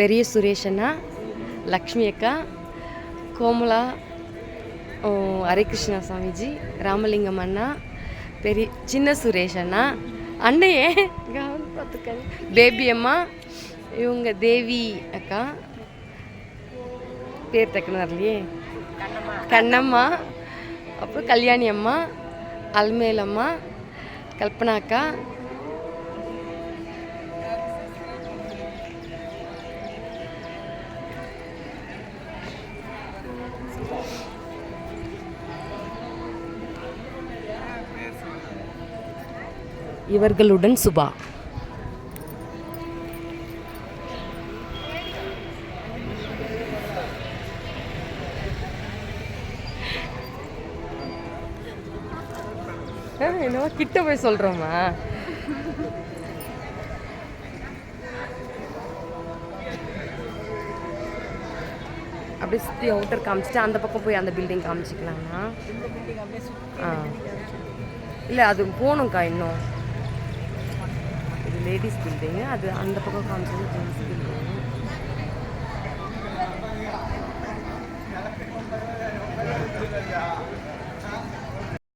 பெரிய சுரேஷ் அண்ணா லக்ஷ்மி அக்கா கோமலா ஹரிகிருஷ்ணா சாமிஜி ராமலிங்கம் அண்ணா பெரிய சின்ன சுரேஷ் அண்ணா அண்ணையே கவனம் பார்த்துக்கங்க. பேபி அம்மா இவங்க தேவி அக்கா பேர் தக்கினார்லையே கண்ணம்மா அப்புறம் கல்யாணி அம்மா அல்மேல் அம்மா கல்பனா அக்கா இவர்களுடன் சுபா. என்னவோ கிட்ட போய் சொல்கிறோமா அப்படியே சுற்றி அவுட்டர் காமிச்சிட்டு அந்த பக்கம் போய் அந்த பில்டிங் காமிச்சிக்கலாம்னா ஆ. இல்லை அது போகணும்க்கா இன்னும். லேடிஸ் பில்டிங்கு அது அந்த பக்கம் காமிச்சது ஜென்ஸ் பில்டிங் Yeah.